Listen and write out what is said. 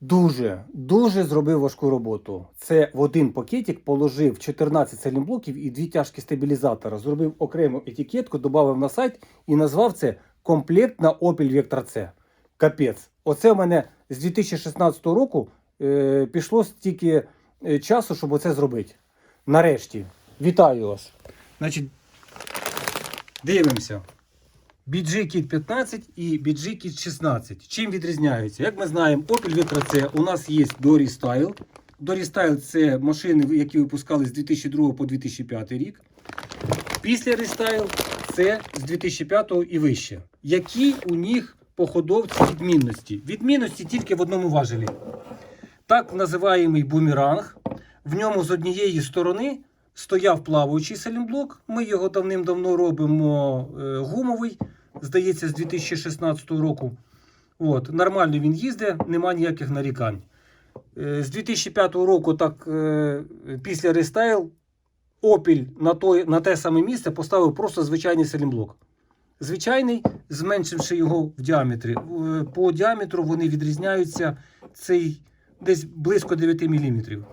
дуже, дуже зробив важку роботу. Це в один пакетик положив 14 салімблоків і дві тяжкі стабілізатора. Зробив окрему етикетку, додав на сайт і назвав це комплект на Opel Vectra C. Капець. Оце в мене з 2016 року е, пішло стільки е, часу, щоб оце зробити. Нарешті. Вітаю вас. Значить, дивимося. BG Kit 15 і BG Kit 16. Чим відрізняються? Як ми знаємо, Opel Vectra C у нас є Dory Style. Dory Style це машини, які випускали з 2002 по 2005 рік. Після Restyle це з 2005 і вище. Які у них по ходовці відмінності? Відмінності тільки в одному важелі. Так називаємий бумеранг. В ньому з однієї сторони стояв плаваючий салімблок. Ми його давним-давно робимо е, гумовий, здається, з 2016 року. От, нормально він їздить, нема ніяких нарікань. Е, з 2005 року, так, е, після рестайл, Opel на, той, на те саме місце поставив просто звичайний салімблок. Звичайний, зменшивши його в діаметрі. По діаметру вони відрізняються цей десь близько 9 мм.